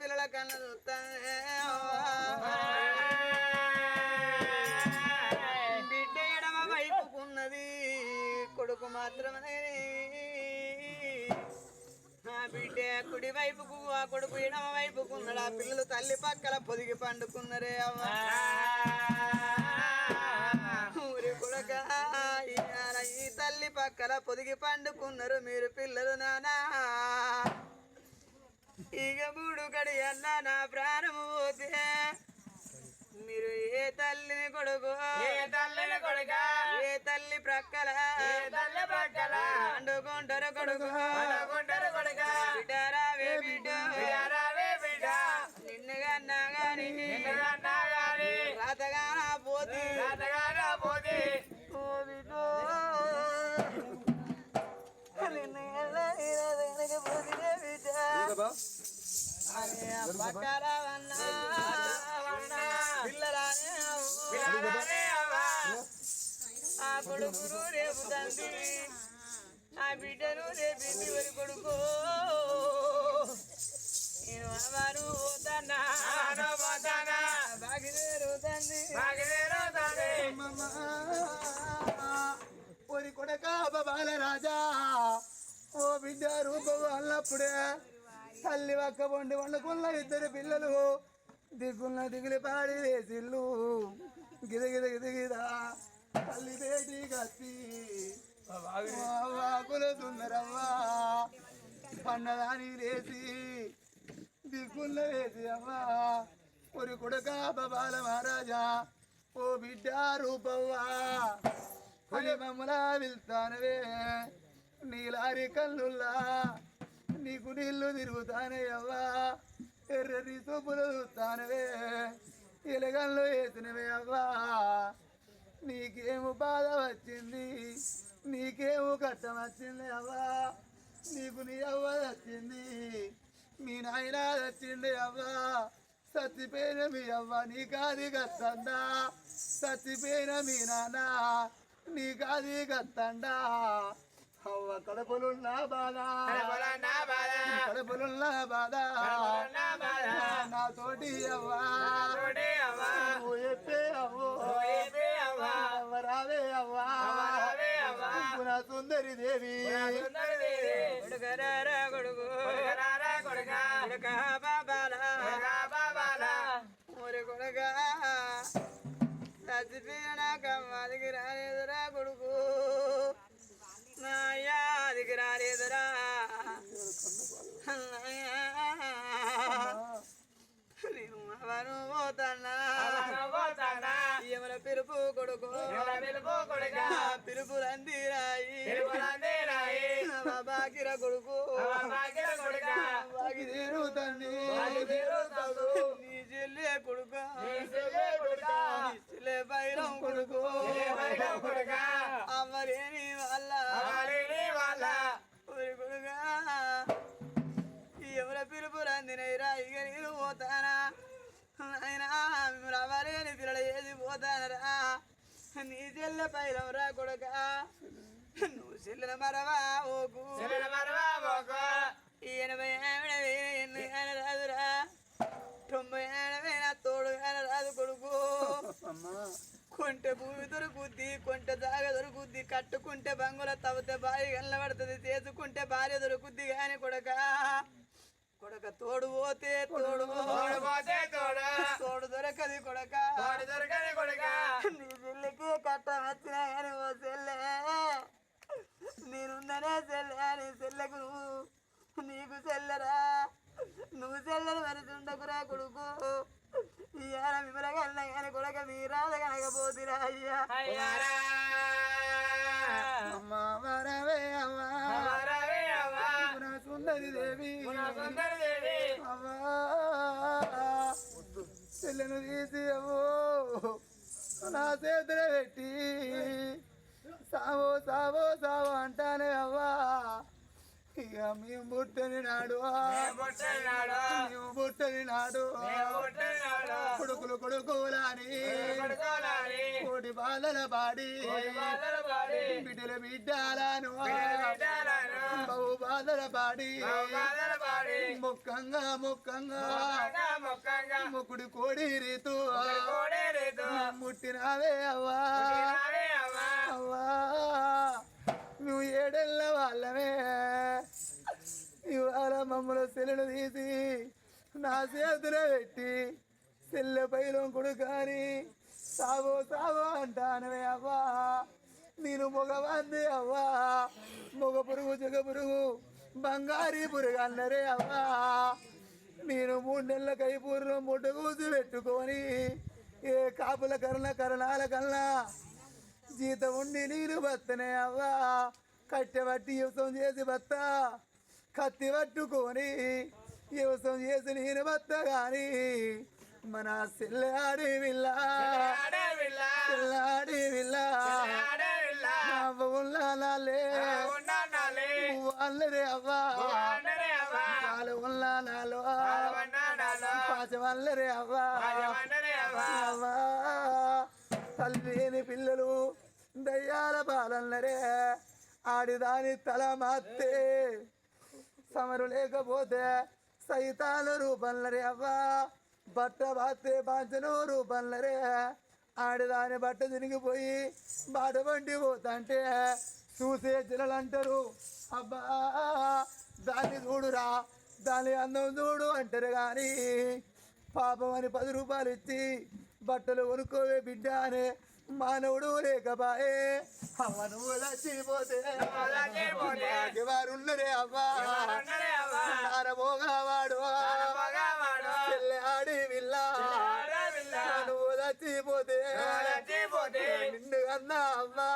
పిల్లల కన్ను బిడ్డ ఎడమ వైపు వైపుకున్నది కొడుకు మాత్రమే ఆ బిడ్డ కుడి వైపుకు ఆ కొడుకు ఎడమ వైపుకు ఉన్నాడు ఆ పిల్లలు తల్లి పక్కల పొదిగి పండుకున్నరే అమ్మా ఈ తల్లి పక్కల పొదిగి పండుకున్నారు మీరు పిల్లలు నానా. ఇక మూడు గడి అన్న నా ప్రాణము పోతే. మీరు ఏ తల్లిని కొడుకు? ఏ తల్లిని కొడుక? ఏ తల్లి ప్రక్కల? ఏ తల్లి ప్రక్కల? అనుకుంటారు కొడుక. ఆ కొడుకును రేపు తండ్రి ఆ బిడ్డను రేపింది వరి కొడుకు నేను వారు పోతన్నా పోతానా బాగిదేరు తండ్రి బాగిలేరు తండ్రి ఒరి కొడక బాల రాజా ఓ బిడ్డ రూపం అన్నప్పుడే తల్లి ఒక్క వండి వండుకున్న ఇద్దరు పిల్లలు. దిగున్న దిగులు పాడి వేసిల్లు. గిద గిద గిద గిద. తల్లి బేటి కత్తి. వాకులు సుందరవ్వా. పండదాని లేసి దిక్కున్న వేసి అవ్వా. ఒరి కొడుక బాల మహారాజా. ఓ బిడ్డ రూపవ్వా. కొలి మమ్మలా వెళ్తానవే నీలారి కన్నుల్లా నీకు నీళ్ళు తిరుగుతానే అవ్వా ఎర్రని సూపులు చూస్తానవే. ఎలగన్లు వేసినవే అవ్వా. నీకేము బాధ వచ్చింది. నీకేము కష్టం వచ్చింది అవ్వా. నీకు నీ అవ్వ వచ్చింది మీ నాయన వచ్చింది అవ్వా. సత్తిపోయిన మీ అవ్వ నీ కాది కత్తండా సత్తిపోయిన మీ నాన్న నీ కాది కత్తండా అవ్వ కడపలున్న బాధ. కడపలన్నా బాధ. నా తోటి అవ్వా. ఎప్పే అవ్వో. రావే అవ్వా. దేవి సుందరి దేవి. అవను పోతానా అవను పోతానా ఎవర పిలుపు కొడుకు. పిలుపు కొడుక. పిలుపు రందిరాయి తిరుమలందే రాయి. బాకిర కొడుకు. బాగిల కొడుక. వాకి తీరుతండి నీ చెల్లె కొడుక. నీ చెల్లె కొడుక. నీ చెల్లె బైరం కొడుకు. కొడుక. అమ్మలేని వాళ్ళ. అమలిని వాళ్ళ. ఊరి కొడుక. ఎవర పిలుపు రందినైరా ఇక నేను పోతానా. అయినా రవలేని పిల్లలు ఏది పోతానరా. నీ చెల్లె పైరం రా కొడుక. నువ్వు చెల్లెల మరవా ఓకు ఎనభై ఆవిడ ఎన్ని రాదురా. తొంభై ఆడవే నా తోడు రాదు కొడుకు. అమ్మా. కొంటె భూమి దొరుకుద్ది కొంట జాగ దొరుకుద్ది కట్టుకుంటే బంగుల తవ్వితే బావి గల్లబడుతుంది చేసుకుంటే భార్య దొరుకుద్ది గాని కొడక. కొడక తోడు పోతే తోడు తోడు పోతే తోడు. తోడు దొరకది కొడక. తోడు దొరకని కొడుక. నీ చెల్లెకి కట్ట వచ్చినా కానీ ఓ చెల్లె. నేనున్ననే చెల్లె నీ చెల్లెకు నీకు చెల్లెరా. నువ్వు చెల్లెని మరిచుండకురా కొడుకు. మిమ్మల్ని కన్నా కానీ కొడక మీరాద కనకపోతురా అయ్యా. అమ్మా వరవే అమ్మా అవ్వా. పునా సుందరి దేవి. సుందరి చెల్లెను తీసి నా చేతులు పెట్టి సావో సావో సావో అంటానే అవ్వా. ఇక మేము పుట్టని నాడు మేము మేము పుట్టని నాడు కొడుకులు కొడుకులని కోటి బాధల పాడి బిడ్డల బిడ్డాలను బహు బాధల పాడి బహు బాధల పాడి ముక్కంగా ముక్కంగా ముక్కుడి కోడి రీతు. ముట్టినావే అవ్వా. అవ్వా. అవ్వా. నువ్వు ఏడెళ్ళ వాళ్ళమే. ఇవాళ మమ్మల్ని సెల్లును తీసి నా చేతిలో పెట్టి సెల్లె పైలో కొడుకాని సావో సావో అంటానవే అవ్వా. నేను మగవాన్ని అవ్వా. మగ పురుగు జగ పురుగు బంగారీ పురుగు అన్నరే అవ్వా. నేను మూడు నెలల కైపూర్వం ముట్ట కూసి పెట్టుకొని ఏ కాపుల కరణ కరణాల కన్నా జీతం ఉండి నీరు బత్తనే అవ్వా. కట్టె పట్టి వ్యవసాయం చేసి బత్త. కత్తి పట్టుకొని వ్యవసాయం చేసి నేను బత్త గాని. మన సెల్లాడి విల్ల. అడవిల్ల సెల్లాడి విల్ల. అడవిల్ల ఉన్నాలే ఉన్నానాలే అల్లరే అవ్వా. అందరే అవ్వా. పాలు ఉన్నాలో వన్నానాలో పాచ వల్లరే అవ్వా. అవ్వా. తల్లిని పిల్లలు దయ్యాల బాలన్నరే ఆడిదాని తల మాత్తే. సమరు లేకపోతే సైతాలు రూపంలరే అవ్వా. బట్ట బాతే బాంచను రూపంలరే. ఆడిదాని బట్ట తిరిగిపోయి బాట బండి పోతంటే చూసే జనలు అంటారు అబ్బా దాన్ని చూడురా. దాని అందం చూడు అంటారు కానీ పాపం అని పది రూపాయలు ఇచ్చి బట్టలు కొనుక్కోవే బిడ్డ అనే మానవుడు లేకపాయే. అవ్వ నువ్వు లచ్చిపోతే లచ్చిపోతే వారు ఉన్నరే అవ్వా చెల్లె ఆడి విల్ల. నువ్వు లచ్చిపోతే నిన్ను అన్నా అవ్వా.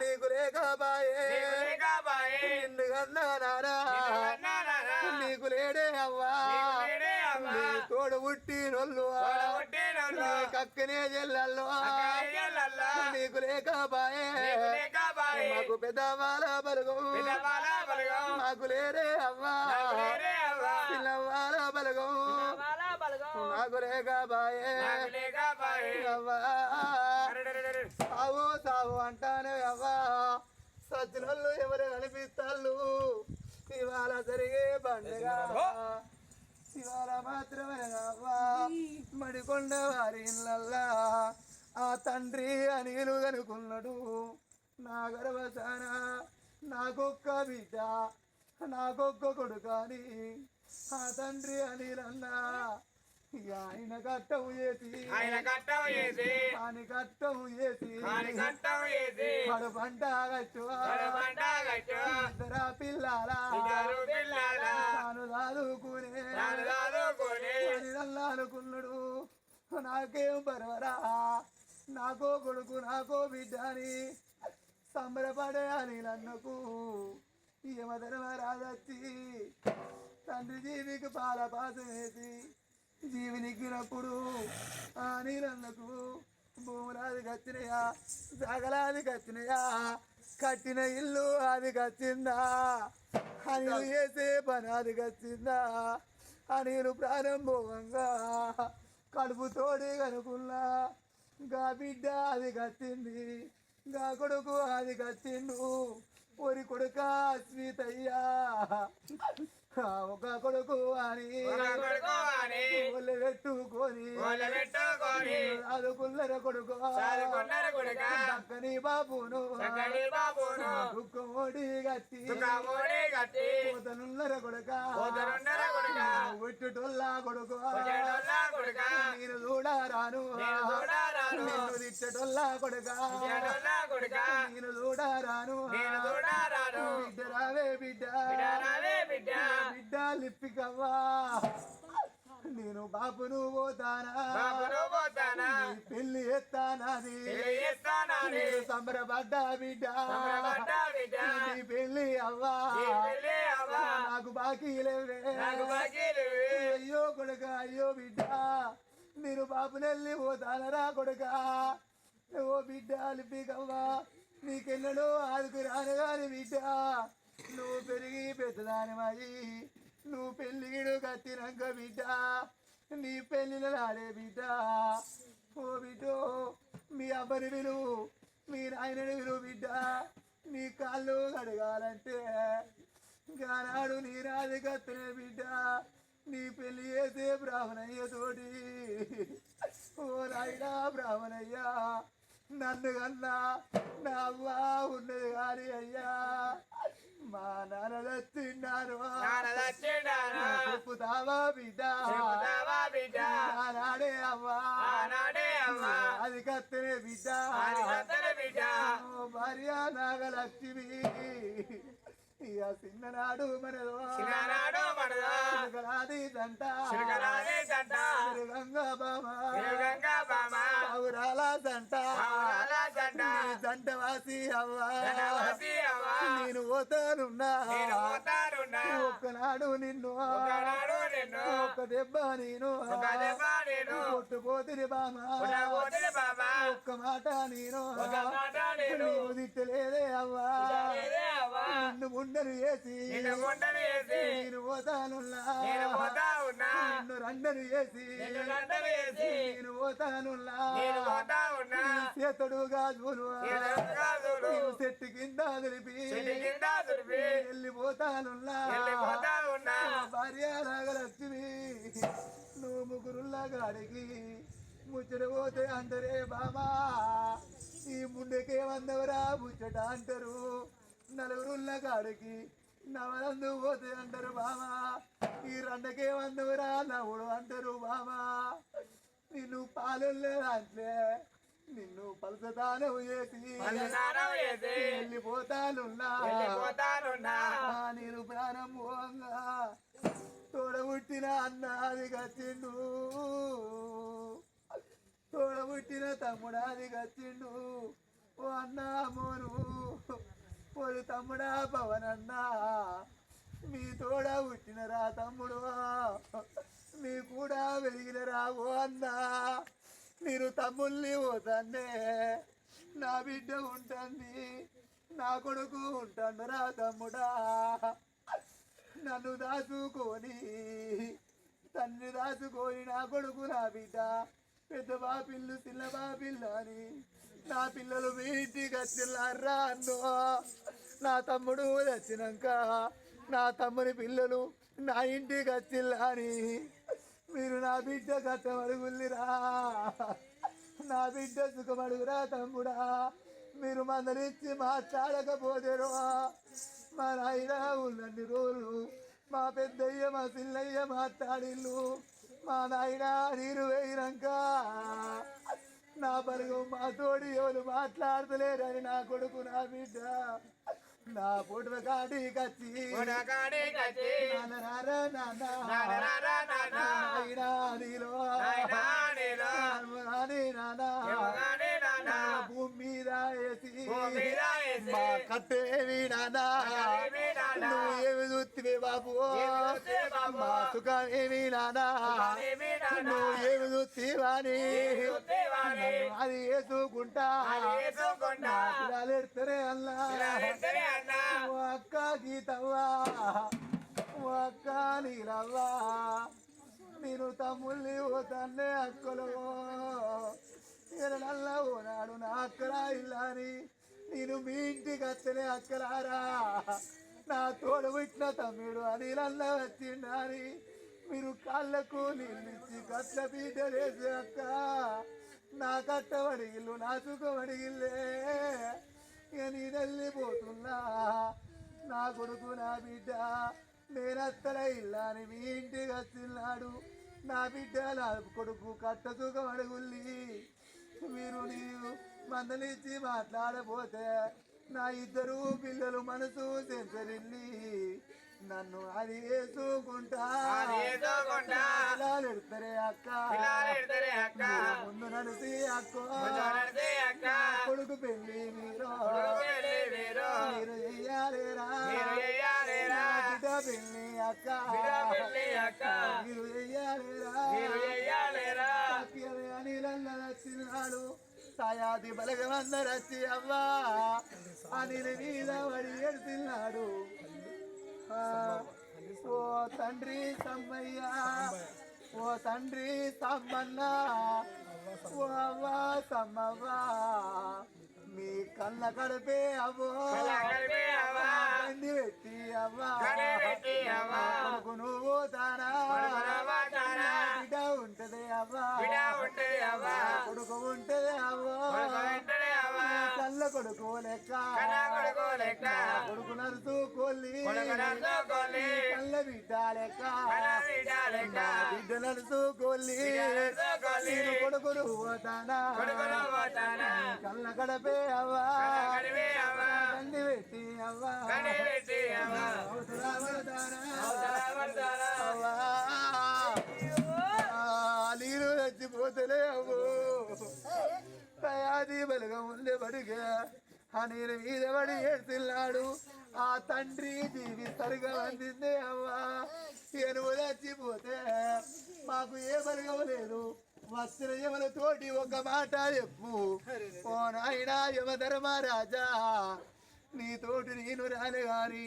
నీకు లేకపాయే. నిన్ను అన్నా నారా నీకు లేడే అవ్వా అవ్వా. నీ తోడు పుట్టి నొల్లు కక్కనే చెల్లెల్లో నీకు లేకపాయే లేకపాయే మాకు పెద్దవాళ్ళ బలగం. మాకు లేరే అవ్వా. అవ్వా. పిల్లవాళ్ళ బలగం. నాకు లేకపాయే అవ్వా. అరెరెరెరెరె. సావు సావు అంటానే అవ్వా. సచ్చినోళ్ళు ఎవరు కనిపిస్తాళ్ళు ఇవాళ జరిగే పండుగ. ఇవాళ మాత్రమే మడికొండ వారి ఇళ్ళల్లా. ఆ తండ్రి అనిలు కనుకున్నాడు నా గర్వసాన నాకొక్క బిడ్డ నాకొక్క కొడుకని ఆ తండ్రి అనిలన్నా. ఆయన కట్టం చేసి ఆయన కట్టం చేసి ఆయన కట్టం చేసి ఆయన కట్టం చేసి వాడు పంట కట్టు వాడు పంట కట్టు ఇద్దరా పిల్లాల. ఇద్దరు పిల్లల. తాను చదువుకునే తాను అని అనుకున్నాడు నాకేం పర్వరా. నాకో కొడుకు నాకో బిడ్డ అని సంబరపడే అని నన్నకు యమధర్మరాజచ్చి తండ్రి జీవికి పాల పాసం వేసి జీవినిక్కినప్పుడు ఆ నీళ్ళకు భూములాది కత్తినయా సగలాది కత్తినయా కట్టిన ఇల్లు అది కచ్చిందా అని వేసే పని అది కచ్చిందా అనిలు ప్రారంభంగా కడుపు తోడి కనుకున్నా గా బిడ్డ అది కచ్చింది గా కొడుకు అది కచ్చిండు ఒరి కొడుక స్వీతయ్యా. ఒక కొడుకు అని ఒక కొడుకు అని ఒళ్ళు పెట్టుకొని పెట్టుకొని అదుకుల్లర కొడుకు. చదువుకున్నారు చక్కని బాబును దుఃఖమోడి గట్టి పోతనున్నర కొడుక. విట్టుటొల్లా కొడుకు. నేను చూడారాను. నేను తిట్టటొల్లా కొడుక. నేను చూడారాను. బిడ్డ రావే బిడ్డ. బిడ్డ. బిడ్డ లిప్పికవ్వా. నేను బాబును పోతానా? పెళ్ళి ఎత్తానాది సంబరపడ్డా బిడ్డ. నీ పెళ్ళి అవ్వా. నాకు బాకీ అయ్యో కొడుక అయ్యో బిడ్డ. నేను నెల్లి పోతానరా కొడుక. ఓ బిడ్డ లిప్పికవ్వా. నీకెన్నడో ఆదుకు రానుగాని బిడ్డ. నువ్వు పెరిగి పెద్దదానిమయి నువ్వు పెళ్ళిడు కత్తినాక బిడ్డ. నీ పెళ్ళిన ఆడే బిడ్డ. ఓ బిడ్డో మీ అబ్బని విలువు మీ నాయనని విలువ బిడ్డ. నీ కాళ్ళు కడగాలంటే గానాడు నీ రాజు కత్తనే బిడ్డ. నీ పెళ్ళి చేసే బ్రాహ్మణయ్య తోటి. ఓ రాయుడా బ్రాహ్మణయ్యా నన్ను కన్నా నా అవ్వ ఉన్నది కానీ అయ్యా. మా నాన్న తిన్నారు. నాన్న చెప్పుతావా బిడ్డ. ఆనాడే అవ్వ. అది కత్తనే బిడ్డ. భార్య నాగలక్ష్మి. ఇక చిన్ననాడు మనదో. చిన్ననాడు మనదో. బామ. బామ. పౌరాల పౌరాల వాసి అవ్వా. అవ్వ. నేను పోతానున్నా. నేను ఒకనాడు నిన్ను ఒక్క దెబ్బ నేను ఒక దెబ్బ నేను. కొట్టుపోతిని బామ. ఒక్క మాట నేను నీవు తిట్టలేదే అవ్వా. నిన్ను ముండను వేసి. నేను పోతానున్నా. నిన్ను రండను వేసి. నేను పోతానున్నా. చేతుడు గాజులు చెట్టు కింద తెలిపి చెట్టు కింద దులిపి. వెళ్ళిపోతానున్నా. వెళ్ళిపోతా ఉన్నా. భార్య నాగలక్ష్మి నువ్వు ముగ్గురుల్లా గాడికి ముచ్చట పోతే అంటారే బామా. ఈ ముండకే వందవరా ముచ్చట అంటారు. నలుగురుల్ల కాడికి నవలందు పోతే అంటారు బాబా ఈ రెండకే వందవరా నవ్వుడు అంటారు బాబా నిన్ను పాలు దాంట్లే నిన్ను పలసదానం చేసి. వెళ్ళిపోతానున్నా. నేను ప్రాణం తోడబుట్టిన అన్నాది కచ్చిండు తోడబుట్టిన తమ్ముడాది కచ్చిండు ఓ అన్నా మోను. ఓడి తమ్ముడా పవనన్నా. మీ తోడ పుట్టినరా తమ్ముడు. మీ కూడా వెలిగినరా ఓ అన్నా. నేను తమ్ముల్ని పోతానే నా బిడ్డ ఉంటుంది నా కొడుకు ఉంటాడురా తమ్ముడా. నన్ను దాచుకొని తండ్రి దాచుకొని నా కొడుకు నా బిడ్డ. పెద్ద బాపిల్లు చిన్న బాపిల్ల అని నా పిల్లలు మీ ఇంటికి వచ్చిల్లారా అన్నో. నా తమ్ముడు వచ్చినాక నా తమ్ముని పిల్లలు నా ఇంటికి వచ్చిల్లా అని మీరు నా బిడ్డ కట్టమడుగుల్లిరా నా బిడ్డ సుఖమడుగురా తమ్ముడా. మీరు మందరించి మాట్లాడకపోతేరో మా నాయన ఉన్నన్ని రోజులు మా పెద్దయ్య మా పిల్లయ్య మాట్లాడిల్లు. మా నాయన నీరు వేయినాక నా పరుగు మా తోడి ఎవరు మాట్లాడతలేరని నా కొడుకు నా బిడ్డ. నా పొడువ కచ్చి నాన్న. నాని నాన్న. ఎవగాని నాన్న. భూమి మీద వేసి మా కట్టేవి నాన్న. నువ్వు ఏమి చూస్తే బాబు? మా సుఖం ఏమి నాన్న? నువ్వు ఏమి చూస్తేవాని? అది వేసుకుంటా. పిల్లలెడతారే అల్లా అక్క గీతవ్వా. అక్క నీలవ్వా. నేను తమ్ముల్ని ఓ తన్నే అక్కలో. ఎరడల్లా ఓనాడు నా అక్కరా ఇల్లాని నేను మీ ఇంటికి అత్తనే అక్కలారా. నా తోడు పుట్టిన తమ్ముడు అనిలల్లా వచ్చిండాని. మీరు కాళ్ళకు నిలిచి కట్ల పీటలేసి అక్క. నా కట్టవడిగిల్లు నా సుఖమడిగిల్లే ఇక నేను వెళ్ళిపోతున్నా నా కొడుకు నా బిడ్డ. నేనత్తల ఇల్లాని మీ ఇంటికి వచ్చిన్నాడు నా బిడ్డ నా కొడుకు కట్ట సుఖం అడుగుల్లి మీరు నీవు మందలిచ్చి మాట్లాడపోతే నా ఇద్దరు పిల్లలు మనసు సెంచరిల్లి నన్ను అది వేసుకుంటా అది వేసుకుంటా. పిల్లలు ఎడతారే అక్క. ముందు నడిచి అక్క. కొడుకు పెళ్ళి మీరు మీరు చెయ్యాలేరా పెళ్ళి అక్క. మీరు చెయ్యాలేరా మీరు సాయాది బలగమందరచ్చి అవ్వా. అనిల మీద వడి ఎడుతున్నాడు. ఆ, ఓ తండ్రి సమ్మయ్య ఓ తండ్రి సమ్మన్న ఓ అవ్వ సమ్మవ్వ. మీ కళ్ళ కడిపే అవ్వో కళ్ళ కడిపే అవ్వ. బండి పెట్టి అవ్వా కడి పెట్టి అవ్వ. కొడుకు నువ్వు తానా బిడ్డ ఉంటది అవ్వ. కొడుకు ఉంటది అవ్వో కొడుకు ఉంటది అవ్వ. కళ్ళ కొడుకు లెక్క. కొడుకు లెక్క. కొడుకు నరుసు కొల్లి. కళ్ళ బిడ్డ లెక్క. బిడ్డ లెక్క. నా బిడ్డలను చూకొల్లి చూకొల్లి. నేను కొడుకును పోతానా. కళ్ళ గడపే అవ్వా? పెట్టి నీరు చచ్చిపోతలే అవ్వు. తయాది బలగా ఉండే బడిగా. ఆ నేను మీద పడి ఏడ్చిల్లాడు. ఆ తండ్రి జీవి సరిగా అందింది అవ్వా. ఎనువు చచ్చిపోతే మాకు ఏ బలగం లేదు. వస్త్ర యమలతోటి ఒక మాట చెప్పు. ఓ నాయనా యమధర్మరాజా నీతోటి నేను రాలే గాని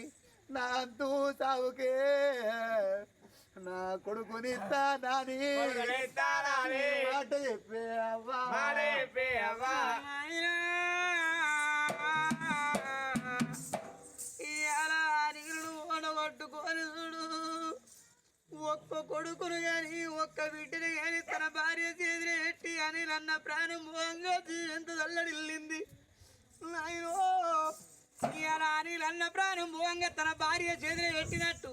నా అంతూ సావుకే. నా కొడుకునిస్తా నాని కొడుకునిస్తానని. మాట చెప్పే అవ్వా. మాట చెప్పే అవ్వ. చూడు. ఒక్క కొడుకును గాని ఒక్క బిడ్డను గాని తన భార్య చేతిని పెట్టి అని నన్న ప్రాణం భోగంగా ఎంత చల్లడిల్లింది నాయనో ఇవాళ అనిల్ అన్న ప్రాణం భోగంగా తన భార్య చేతిని పెట్టినట్టు.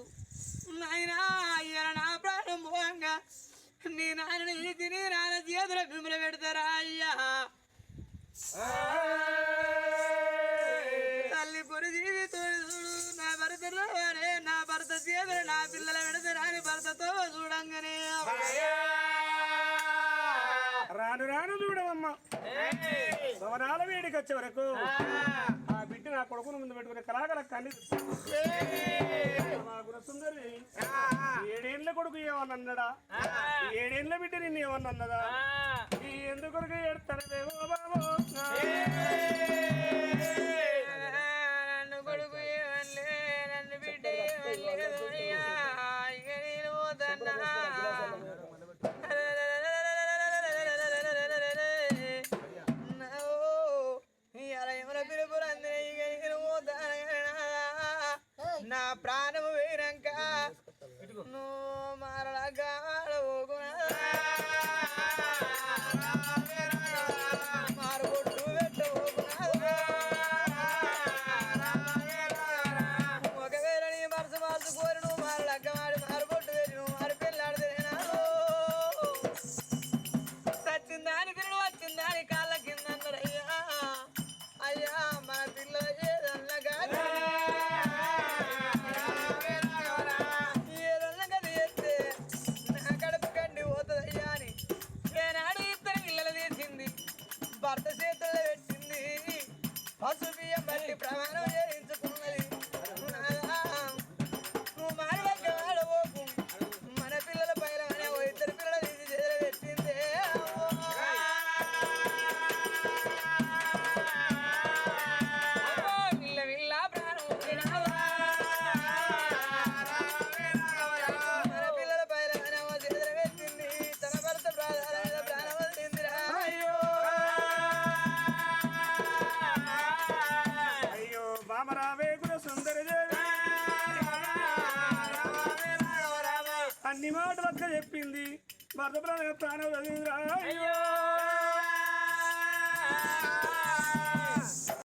నాయనా నీ నాన్న ఈ తిని నాన్న చేతుల బిమ్మల పెడతారా అయ్యా తల్లి పొరి జీవితం చూడు నా భర్త రావాలే నా భర్త చేతులు నా పిల్లల పెడతారా అని భర్తతో చూడంగానే రాను రాను చూడవమ్మా. భవనాల వేడికి వచ్చే వరకు ఆ. బిడ్డ నా కొడుకును ముందు పెట్టుకుని గురసుందరి ఆ. ఏడేళ్ళ కొడుకు ఏమన్నడా ఆ. ఏడేళ్ళ బిడ్డ నిన్ను ఏమన్నదా ఆ. ఈ ఎందుకొరకు ఏడతానదేవో బాబు నన్ను కొడుకు ఏమనలే నన్ను బిడ్డ భర్త ప్రాణ ప్రాణం అయ్యో!